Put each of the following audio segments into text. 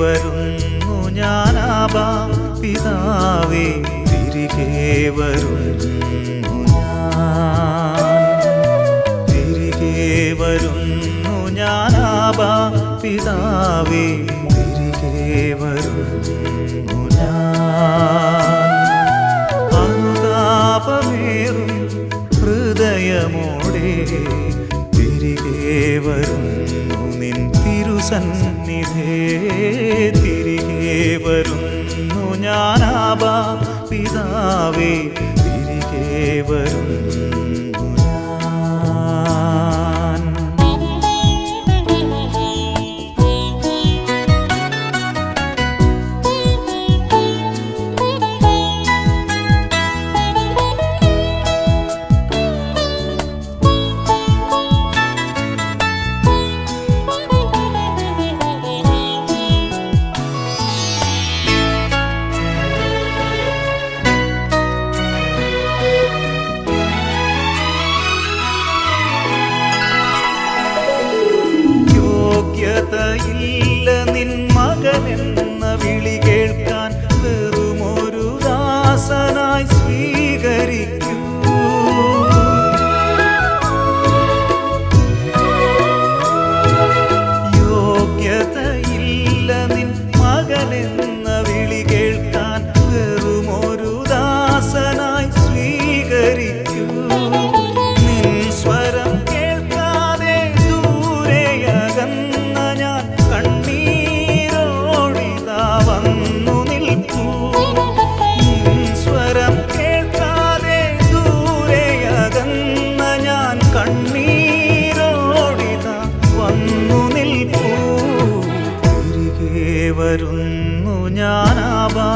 വരുന്നു ഞാനാബാ പിതാവേ തിരികെ വരുന്നു ഞാൻ. തിരികെ വരുന്നു ഞാനാബാ പിതാവേ തിരികെ വരുന്നു ഞാൻ. അനുതാപമേറും ഹൃദയമോടെ തിരികെ വരുന്നു. നിൻ തിരുസന്നിധേ തിരികെ വരുന്നു. ഞാനാബാ പിതാവേ തിരികെ വരുന്നു. വരുന്നു ഞാനാവാ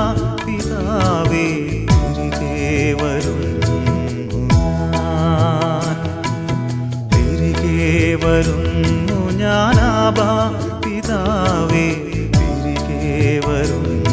പിതാവേ തിരികെ വരുന്നു ഞാൻ. തിരികെ വരുന്നു ഞാനാവാ പിതാവേ തിരികെ വരുന്നു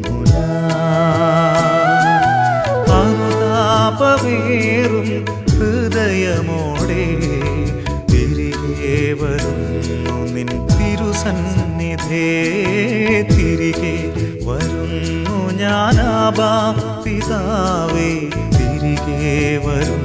ഞാൻ അനുതാപമേറും ഹൃദയമോടെ തിരികെ വരുന്നു നിൻ തിരുസന്നിധേ. തിരികെ വരുന്നു ഞാനാബാ പിതാവേ. തിരികെ വരുന്നു